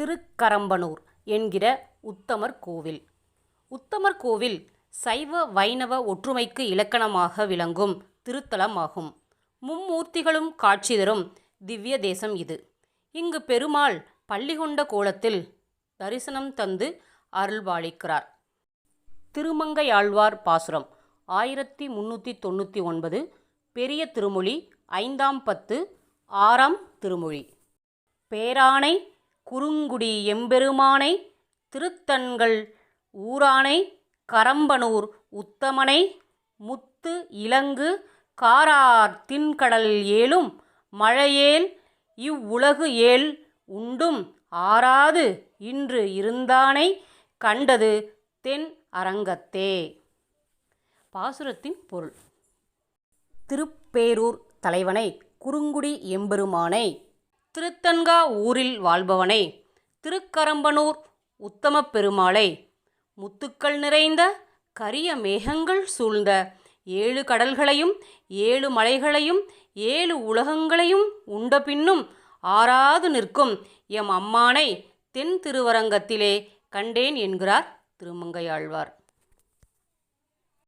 திருக்கரம்பனூர் என்கிற உத்தமர் கோவில். உத்தமர் கோவில் சைவ வைணவ ஒற்றுமைக்கு இலக்கணமாக விளங்கும் திருத்தலமாகும். மும்மூர்த்திகளும் காட்சி தரும் திவ்ய தேசம் இது. இங்கு பெருமாள் பள்ளி கொண்ட கோலத்தில் தரிசனம் தந்து அருள்பாலிக்கிறார். திருமங்கையாழ்வார் பாசுரம் ஆயிரத்தி முன்னூற்றி தொண்ணூற்றி ஒன்பது பெரிய திருமொழி ஐந்தாம் பத்து ஆறாம் திருமொழி. பேரானை குறுங்குடி எம்பெருமானை திருத்தன்கள் ஊரானை கரம்பனூர் உத்தமனை முத்து இலங்கு காரார் தின்கடல் ஏலும் மழையேல் இவ்வுலகு ஏல் உண்டும் ஆறாது இன்று இருந்தானை கண்டது தென் அரங்கத்தே. பாசுரத்தின் பொருள். திருப்பேரூர் தலைவனை குறுங்குடி எம்பெருமானை திருத்தன்கா ஊரில் வாழ்பவனை திருக்கரம்பனூர் உத்தமப் பெருமாளை முத்துக்கள் நிறைந்த கரிய மேகங்கள் சூழ்ந்த ஏழு கடல்களையும் ஏழு மலைகளையும் ஏழு உலகங்களையும் உண்ட பின்னும் ஆறாது நிற்கும் எம் அம்மானை தென் திருவரங்கத்திலே கண்டேன் என்கிறார் திருமங்கையாழ்வார்.